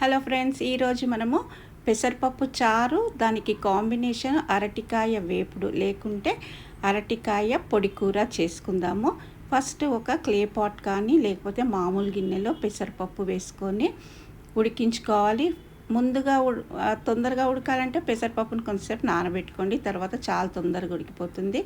Hello friends ఈరోజు మనము పెసరపప్పు చారు దానికి కాంబినేషన్ అరటికాయ వేపుడు లేకుంటే అరటికాయ పొడి కూర చేసుకుందాము. ఫస్ట్ ఒక క్లే పాట్ కానీ లేకపోతే మామూలు గిన్నెలో పెసరపప్పు వేసుకొని ఉడికించుకోవాలి. ముందుగా తొందరగా ఉడకాలంటే పెసరపప్పును కొంచెంసేపు నానబెట్టుకోండి తర్వాత చాలా తొందరగా ఉడికిపోతుంది.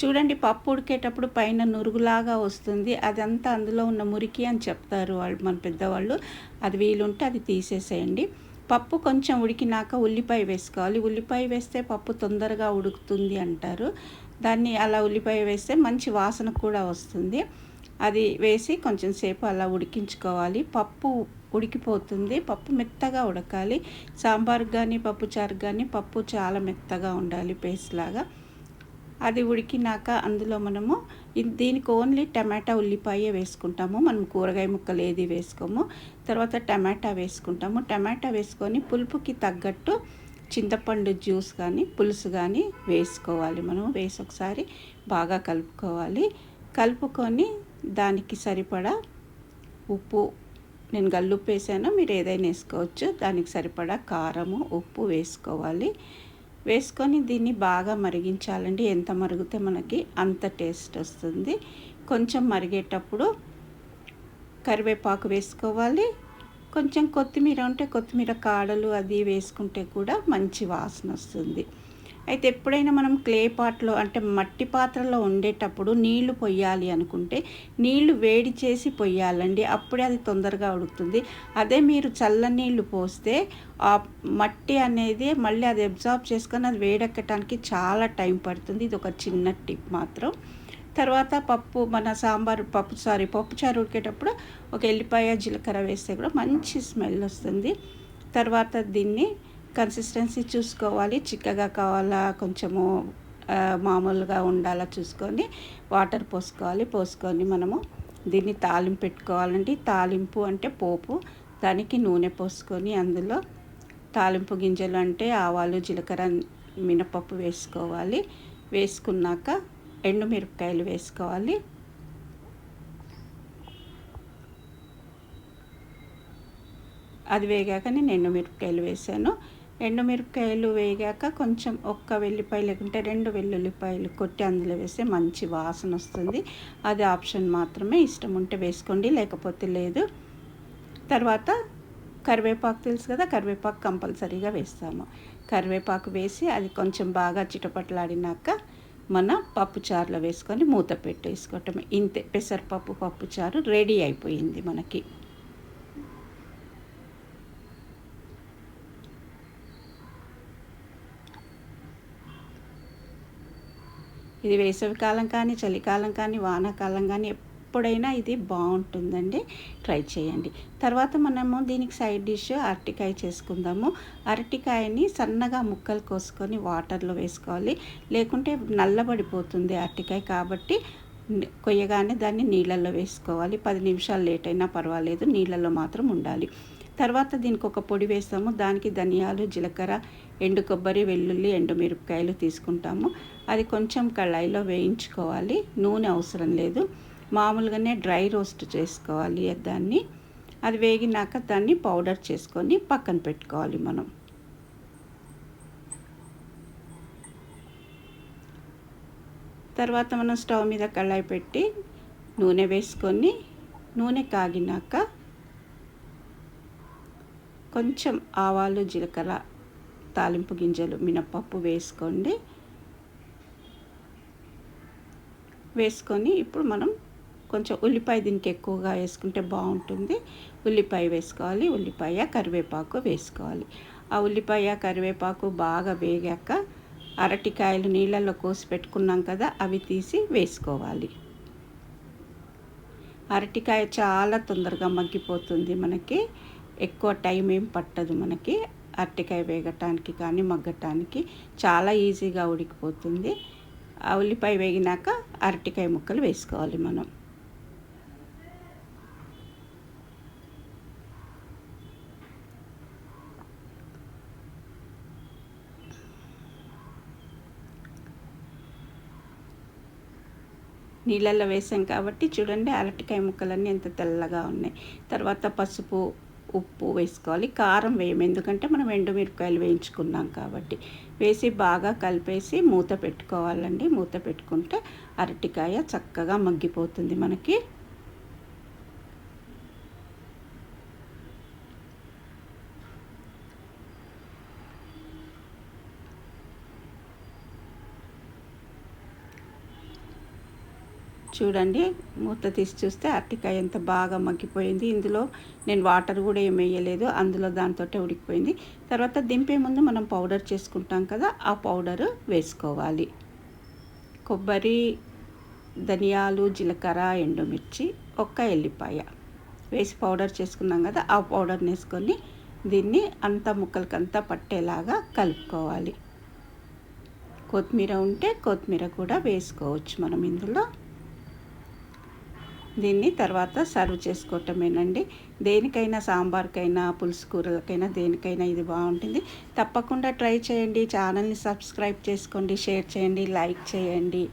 చూడండి పప్పు ఉడికేటప్పుడు పైన నురుగులాగా వస్తుంది. అదంతా అందులో ఉన్న మురికి అని చెప్తారు వాళ్ళు మన పెద్దవాళ్ళు. అది వీలుంటే అది తీసేసేయండి. పప్పు కొంచెం ఉడికినాక ఉల్లిపాయ వేసుకోవాలి. ఉల్లిపాయ వేస్తే పప్పు తొందరగా ఉడుకుతుంది అంటారు. దాన్ని అలా ఉల్లిపాయ వేస్తే మంచి వాసన కూడా వస్తుంది. అది వేసి కొంచెం సేపు అలా ఉడికించుకోవాలి. పప్పు ఉడికిపోతుంది. పప్పు మెత్తగా ఉడకాలి. సాంబార్ కానీ పప్పు చారు కానీ పప్పు చాలా మెత్తగా ఉండాలి పేస్ట్ లాగా. అది ఉడికినాక అందులో మనము దీనికి ఓన్లీ టమాటా ఉల్లిపాయ వేసుకుంటాము. మనం కూరగాయ ముక్కలు ఏది వేసుకోము. తర్వాత టమాటా వేసుకుంటాము. టమాటా వేసుకొని పులుపుకి తగ్గట్టు చింతపండు జ్యూస్ కానీ పులుసు కానీ వేసుకోవాలి. మనం వేసి ఒకసారి బాగా కలుపుకోవాలి. కలుపుకొని దానికి సరిపడా ఉప్పు. నేను గల్లుప్పు వేసాను మీరు ఏదైనా వేసుకోవచ్చు. దానికి సరిపడా కారము ఉప్పు వేసుకోవాలి. వేసుకొని దీన్ని బాగా మరిగించాలండి. ఎంత మరిగితే మనకి అంత టేస్ట్ వస్తుంది. కొంచెం మరిగేటప్పుడు కరివేపాకు వేసుకోవాలి. కొంచెం కొత్తిమీర ఉంటే కొత్తిమీర కాడలు అది వేసుకుంటే కూడా మంచి వాసన వస్తుంది. అయితే ఎప్పుడైనా మనం క్లే పాట్లో అంటే మట్టి పాత్రలో ఉండేటప్పుడు నీళ్ళు పొయ్యాలి అనుకుంటే నీళ్ళు వేడి చేసి పొయ్యాలండి. అప్పుడే అది తొందరగా ఉడుకుతుంది. అదే మీరు చల్ల నీళ్ళు పోస్తే ఆ మట్టి అనేది మళ్ళీ అది అబ్జార్బ్ చేసుకొని అది వేడెక్కటానికి చాలా టైం పడుతుంది. ఇది ఒక చిన్న టిప్ మాత్రం. తర్వాత పప్పు మన సాంబార్ పప్పు సారీ పప్పు చారు ఉడికేటప్పుడు ఒక ఎల్లిపాయ జీలకర్ర వేస్తే కూడా మంచి స్మెల్ వస్తుంది. తర్వాత దీన్ని కన్సిస్టెన్సీ చూసుకోవాలి చిక్కగా కావాలా కొంచెము మామూలుగా ఉండాలా చూసుకొని వాటర్ పోసుకోవాలి. పోసుకొని మనము దీన్ని తాలింపు పెట్టుకోవాలండి. తాలింపు అంటే పోపు దానికి నూనె పోసుకొని అందులో తాలింపు గింజలు అంటే ఆవాలు జీలకర్ర మినపప్పు వేసుకోవాలి. వేసుకున్నాక ఎండుమిరపకాయలు వేసుకోవాలి. అది వేగాక నేను ఎండుమిరపకాయలు వేసాను. ఎండుమిరపకాయలు వేగాక కొంచెం ఒక్క వెల్లిపాయ లేకుంటే రెండు వెల్లుల్లిపాయలు కొట్టి అందులో వేస్తే మంచి వాసన వస్తుంది. అది ఆప్షన్ మాత్రమే. ఇష్టం ఉంటే వేసుకోండి లేకపోతే లేదు. తర్వాత కరివేపాకు తెలుసు కదా కరివేపాకు కంపల్సరీగా వేస్తాము. కరివేపాకు వేసి అది కొంచెం బాగా చిటపట్లాడినాక మన పప్పు చారులో వేసుకొని మూత పెట్టేసుకోవటం ఇంతే పెసరపప్పు పప్పు చారు రెడీ అయిపోయింది మనకి. ఇది వేసవికాలం కానీ చలికాలం కానీ వానాకాలం కానీ ఎప్పుడైనా ఇది బాగుంటుందండి. ట్రై చేయండి. తర్వాత మనము దీనికి సైడ్ డిష్ అరటికాయ చేసుకుందాము. అరటికాయని సన్నగా ముక్కలు కోసుకొని వాటర్లో వేసుకోవాలి. లేకుంటే నల్లబడిపోతుంది అరటికాయ కాబట్టి కొయ్యగానే దాన్ని నీళ్ళల్లో వేసుకోవాలి. పది నిమిషాలు లేట్ అయినా పర్వాలేదు. నీళ్ళల్లో మాత్రం ఉండాలి. తర్వాత దీనికి ఒక పొడి వేస్తాము. దానికి ధనియాలు జీలకర్ర ఎండు కొబ్బరి వెల్లుల్లి ఎండుమిరపకాయలు తీసుకుంటాము. అది కొంచెం కళాయిలో వేయించుకోవాలి. నూనె అవసరం లేదు. మామూలుగానే డ్రై రోస్ట్ చేసుకోవాలి దాన్ని. అది వేగినాక దాన్ని పౌడర్ చేసుకొని పక్కన పెట్టుకోవాలి మనం. తర్వాత మనం స్టవ్ మీద కళాయి పెట్టి నూనె వేసుకొని నూనె కాగినాక కొంచెం ఆవాలు జీలకర్ర తాలింపు గింజలు మినపప్పు వేసుకోండి. వేసుకొని ఇప్పుడు మనం కొంచెం ఉల్లిపాయ దీనికి ఎక్కువగా వేసుకుంటే బాగుంటుంది. ఉల్లిపాయ వేసుకోవాలి ఉల్లిపాయ కరివేపాకు వేసుకోవాలి. ఆ ఉల్లిపాయ కరివేపాకు బాగా వేగాక అరటికాయలు నీళ్ళల్లో కోసి పెట్టుకున్నాం కదా అవి తీసి వేసుకోవాలి. అరటికాయ చాలా తొందరగా మగ్గిపోతుంది మనకి. ఎక్కువ టైం ఏం పట్టదు మనకి. అరటికాయ వేగటానికి కానీ మగ్గటానికి చాలా ఈజీగా ఉడికిపోతుంది. ఆ ఉల్లిపాయ వేగినాక అరటికాయ ముక్కలు వేసుకోవాలి మనం. నీళ్ళల్లో వేసాం కాబట్టి చూడండి అరటికాయ ముక్కలన్నీ ఎంత తెల్లగా ఉన్నాయి. తర్వాత పసుపు ఉప్పు వేసుకోవాలి కారం వేయం. ఎందుకంటే మనం ఎండుమిరపకాయలు వేయించుకున్నాం కాబట్టి. వేసి బాగా కలిపేసి మూత పెట్టుకోవాలండి. మూత పెట్టుకుంటే అరటికాయ చక్కగా మగ్గిపోతుంది మనకి. చూడండి. మూత తీసి చూస్తే అరటికాయ ఎంత బాగా మగ్గిపోయింది. ఇందులో నేను వాటర్ కూడా ఏం వేయలేదు. అందులో దాంతో ఉడికిపోయింది. తర్వాత దింపే ముందు మనం పౌడర్ చేసుకుంటాం కదా ఆ పౌడర్ వేసుకోవాలి. కొబ్బరి ధనియాలు జీలకర్ర ఎండుమిర్చి ఒక్క ఎల్లిపాయ వేసి పౌడర్ చేసుకున్నాం కదా ఆ పౌడర్ని వేసుకొని దీన్ని అంతా ముక్కలకంతా పట్టేలాగా కలుపుకోవాలి. కొత్తిమీర ఉంటే కొత్తిమీర కూడా వేసుకోవచ్చు మనం ఇందులో. దీన్ని తర్వాత సర్వ్ చేసుకోవటమేనండి. దేనికైనా సాంబార్కైనా పులుసు కూరలకైనా దేనికైనా ఇది బాగుంటుంది. తప్పకుండా ట్రై చేయండి. ఛానల్ని సబ్స్క్రైబ్ చేసుకోండి. షేర్ చేయండి. లైక్ చేయండి.